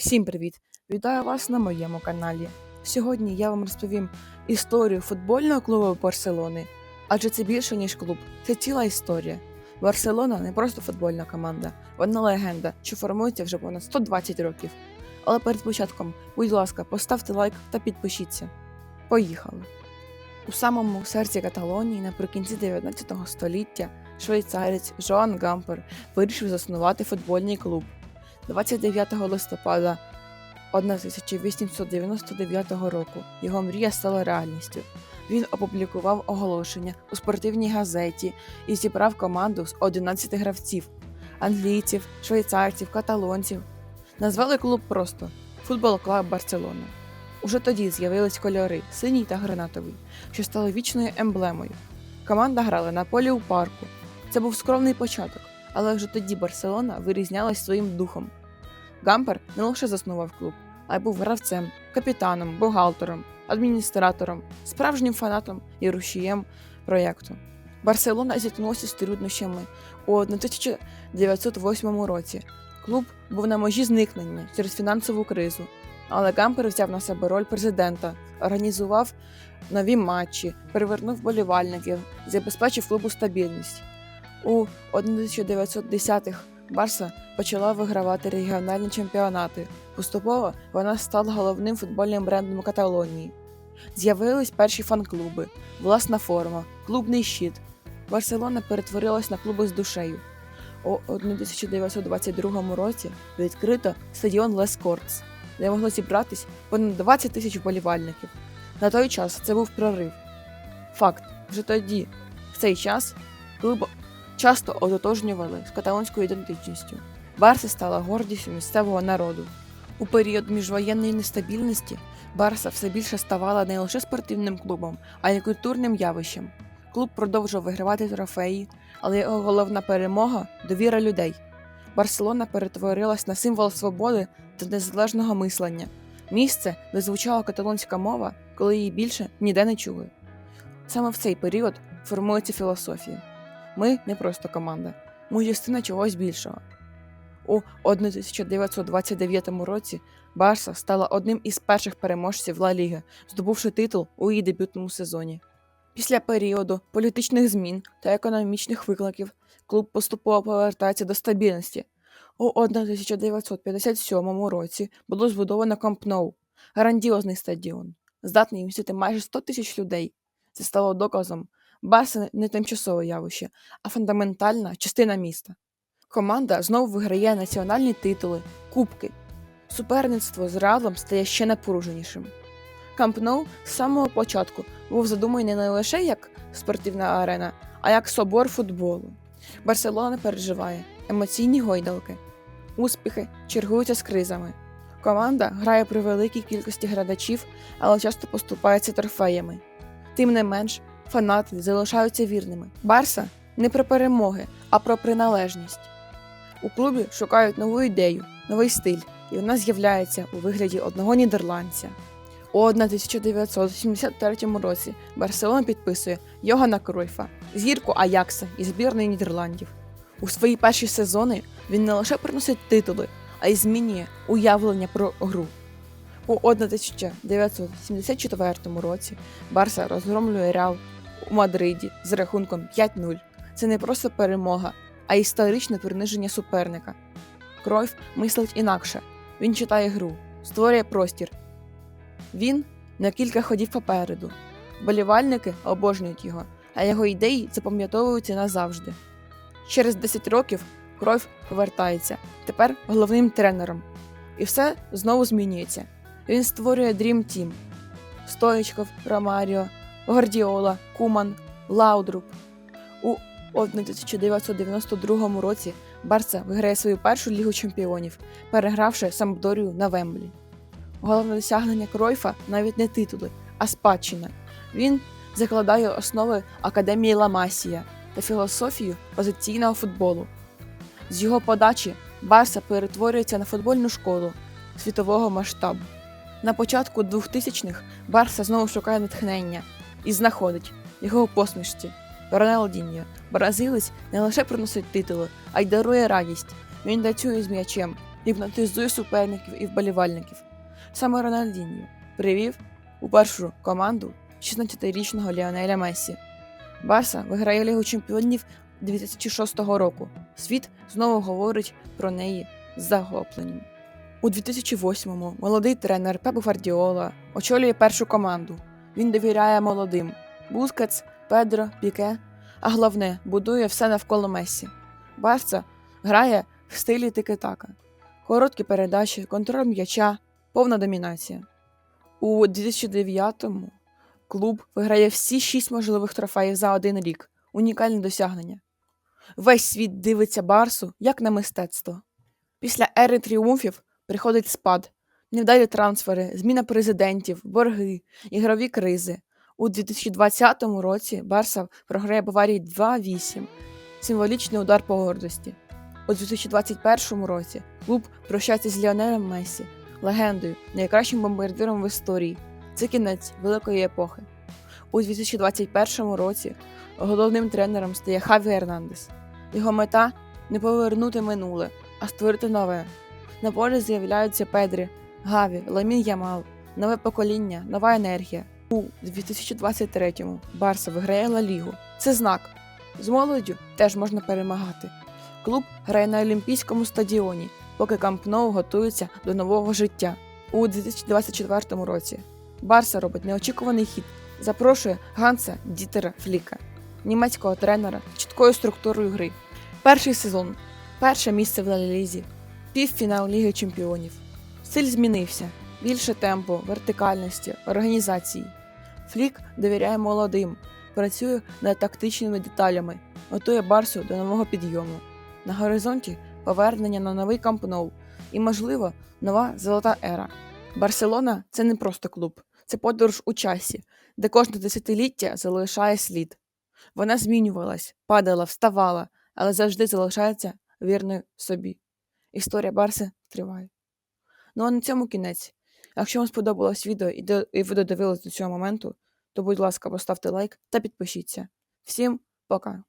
Всім привіт! Вітаю вас на моєму каналі. Сьогодні я вам розповім історію футбольного клубу Барселони. Адже це більше, ніж клуб, це ціла історія. Барселона не просто футбольна команда, вона легенда, що формується вже понад 120 років. Але перед початком, будь ласка, поставте лайк та підпишіться. Поїхали! У самому серці Каталонії наприкінці 19 століття швейцарець Жоан Гампер вирішив заснувати футбольний клуб. 29 листопада 1899 року його мрія стала реальністю. Він опублікував оголошення у спортивній газеті і зібрав команду з 11 гравців англійців, швейцарців, каталонців. Назвали клуб просто Футбол Клаб Барселона. Уже тоді з'явились кольори синій та гранатовий, що стали вічною емблемою. Команда грала на полі у парку. Це був скромний початок, але вже тоді Барселона вирізнялась своїм духом. Гампер не лише заснував клуб, а й був гравцем, капітаном, бухгалтером, адміністратором, справжнім фанатом і рушієм проєкту. Барселона зіткнулася з труднощами у 1908 році. Клуб був на межі зникнення через фінансову кризу, але Гампер взяв на себе роль президента, організував нові матчі, перевернув болівальників, забезпечив клубу стабільність. У 1910-х Барса почала вигравати регіональні чемпіонати. Поступово вона стала головним футбольним брендом Каталонії. З'явились перші фан-клуби, власна форма, клубний щит. Барселона перетворилась на клуби з душею. У 1922 році відкрито стадіон Лес Кортс, де могло зібратись понад 20 тисяч вболівальників. На той час це був прорив. Факт, вже тоді, в цей час, клуб часто ототожнювали з каталонською ідентичністю. Барса стала гордістю місцевого народу. У період міжвоєнної нестабільності Барса все більше ставала не лише спортивним клубом, а й культурним явищем. Клуб продовжував вигравати трофеї, але його головна перемога довіра людей. Барселона перетворилась на символ свободи та незалежного мислення, місце, де звучала каталонська мова, коли її більше ніде не чули. Саме в цей період формується філософія. Ми не просто команда, ми частина чогось більшого. У 1929 році Барса стала одним із перших переможців Ла Ліги, здобувши титул у її дебютному сезоні. Після періоду політичних змін та економічних викликів клуб поступово повертається до стабільності. У 1957 році було збудовано Камп Ноу – грандіозний стадіон, здатний вмістити майже 100 тисяч людей. Це стало доказом Барса не тимчасове явище, а фундаментальна частина міста. Команда знову виграє національні титули, кубки. Суперництво з Реалом стає ще напруженішим. Камп Ноу з самого початку був задуманий не лише як спортивна арена, а як собор футболу. Барселона переживає емоційні гойдалки, успіхи чергуються з кризами. Команда грає при великій кількості глядачів, але часто поступається трофеями. Тим не менш, фанати залишаються вірними. Барса не про перемоги, а про приналежність. У клубі шукають нову ідею, новий стиль, і вона з'являється у вигляді одного нідерландця. У 1973 році Барселона підписує Йогана Кройфа, зірку Аякса і збірної Нідерландів. У свої перші сезони він не лише приносить титули, а й змінює уявлення про гру. У 1974 році Барса розгромлює Реал у Мадриді з рахунком 5-0. Це не просто перемога, а історичне приниження суперника. Кройф мислить інакше. Він читає гру, створює простір. Він на кілька ходів попереду. Болівальники обожнюють його, а його ідеї запам'ятовуються назавжди. Через 10 років Кройф повертається, тепер головним тренером. І все знову змінюється. Він створює Dream Team. Стоїчков, Ромаріо, Гвардіола, Куман, Лаудруп. У 1992 році Барса виграє свою першу лігу чемпіонів, перегравши Сампдорію на Вемблі. Головне досягнення Кройфа навіть не титули, а спадщина. Він закладає основи Академії Ламасія та філософію позиційного футболу. З його подачі Барса перетворюється на футбольну школу світового масштабу. На початку 2000-х Барса знову шукає натхнення і знаходить його у посмішці. Роналдіньо, бразилець не лише приносить титули, а й дарує радість. Він працює з м'ячем, гіпнотизує суперників і вболівальників. Саме Рональдіньо привів у першу команду 16-річного Ліонеля Мессі. Барса виграє Лігу чемпіонів 2006 року. Світ знову говорить про неї з захопленням. У 2008-му молодий тренер Пеп Гвардіола очолює першу команду. Він довіряє молодим Бускетс, Педро, Піке, а головне будує все навколо Месі. Барса грає в стилі тики-така. Короткі передачі, контроль м'яча, повна домінація. У 2009-му клуб виграє всі шість можливих трофеїв за один рік. Унікальне досягнення. Весь світ дивиться Барсу як на мистецтво. Після ери тріумфів приходить спад, невдалі трансфери, зміна президентів, борги, ігрові кризи. У 2020 році Барса програє Баварії 2-8. Символічний удар по гордості. У 2021 році клуб прощається з Ліонелем Месі, легендою, найкращим бомбардиром в історії. Це кінець великої епохи. У 2021 році головним тренером стає Хаві Ернандес. Його мета не повернути минуле, а створити нове. На полі з'являються Педрі, Гаві, Ламін Ямал, нове покоління, нова енергія. У 2023-му Барса виграє Ла Лігу. Це знак. З молоддю теж можна перемагати. Клуб грає на Олімпійському стадіоні, поки Камп Ноу готується до нового життя. У 2024 році Барса робить неочікуваний хід. Запрошує Ганса Дітера Фліка, німецького тренера з чіткою структурою гри. Перший сезон, перше місце в Лалізі, півфінал Ліги Чемпіонів. Стиль змінився. Більше темпу, вертикальності, організації. Флік довіряє молодим, працює над тактичними деталями, готує Барсу до нового підйому. На горизонті повернення на новий Камп Ноу і, можливо, нова золота ера. Барселона це не просто клуб, це подорож у часі, де кожне десятиліття залишає слід. Вона змінювалась, падала, вставала, але завжди залишається вірною собі. Історія Барси триває. Ну а на цьому кінець. Якщо вам сподобалось відео і ви додивились до цього моменту, то будь ласка, поставте лайк та підпишіться. Всім пока!